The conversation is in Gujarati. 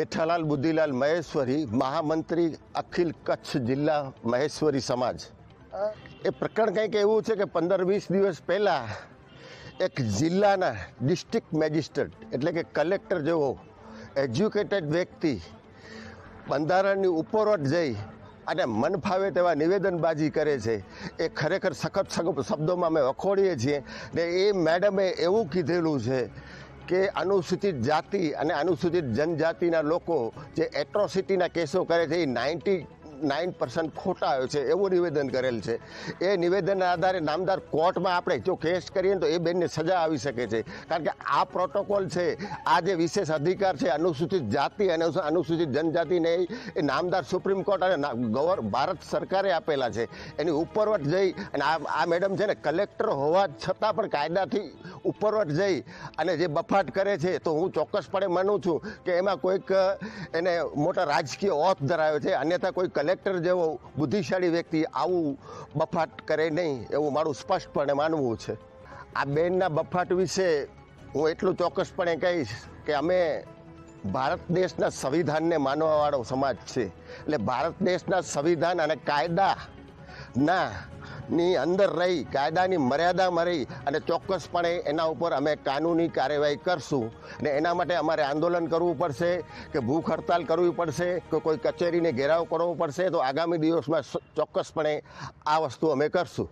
જેઠાલાલ બુદ્ધિલાલ મહેશ્વરી મહામંત્રી અખિલ કચ્છ જિલ્લા મહેશ્વરી સમાજ. એ પ્રકરણ કંઈક એવું છે કે પંદર વીસ દિવસ પહેલાં એક જિલ્લાના ડિસ્ટ્રિક્ટ મેજિસ્ટ્રેટ, એટલે કે કલેક્ટર જેવો એજ્યુકેટેડ વ્યક્તિ બંધારણની ઉપરવટ જઈ અને મન ફાવે તેવા નિવેદનબાજી કરે છે. એ ખરેખર સખત સખત શબ્દોમાં અમે વખોડીએ છીએ ને એ મેડમે એવું કીધેલું છે કે અનુસૂચિત જાતિ અને અનુસૂચિત જનજાતિના લોકો જે એટ્રોસિટીના કેસો કરે છે એ નાઇન્ટી નાઇન પર્સન્ટ ખોટા આવ્યો છે, એવું નિવેદન કરેલ છે. એ નિવેદનના આધારે નામદાર કોર્ટમાં આપણે જો કેસ કરીએ તો એ બેનને સજા આવી શકે છે. કારણ કે આ પ્રોટોકોલ છે, આ જે વિશેષ અધિકાર છે, અનુસૂચિત જાતિ અને અનુસૂચિત જનજાતિને એ નામદાર સુપ્રીમ કોર્ટ અને ગવર, ભારત સરકારે આપેલા છે. એની ઉપરવટ જઈ અને આ મેડમ છે ને કલેક્ટર હોવા છતાં પણ કાયદાથી ઉપરવટ જઈ અને જે બફાટ કરે છે, તો હું ચોક્કસપણે માનું છું કે એમાં કોઈક, એને મોટા રાજકીય ઓથ ધરાવે છે. અન્યથા કોઈ કલેક્ટર જેવો બુદ્ધિશાળી વ્યક્તિ આવું બફાટ કરે નહીં એવું મારું સ્પષ્ટપણે માનવું છે. આ બેનના બફાટ વિશે હું એટલું ચોક્કસપણે કહીશ કે અમે ભારત દેશના સંવિધાનને માનવાવાળો સમાજ છે એટલે ભારત દેશના સંવિધાન અને કાયદા ના, ની અંદર રહી, કાયદાની મર્યાદામાં રહી અને ચોક્કસપણે એના ઉપર અમે કાનૂની કાર્યવાહી કરશું અને એના માટે અમારે આંદોલન કરવું પડશે કે ભૂખ હડતાલ કરવી પડશે કે કોઈ કચેરીને ઘેરાવ કરવો પડશે તો આગામી દિવસમાં ચોક્કસપણે આ વસ્તુ અમે કરશું.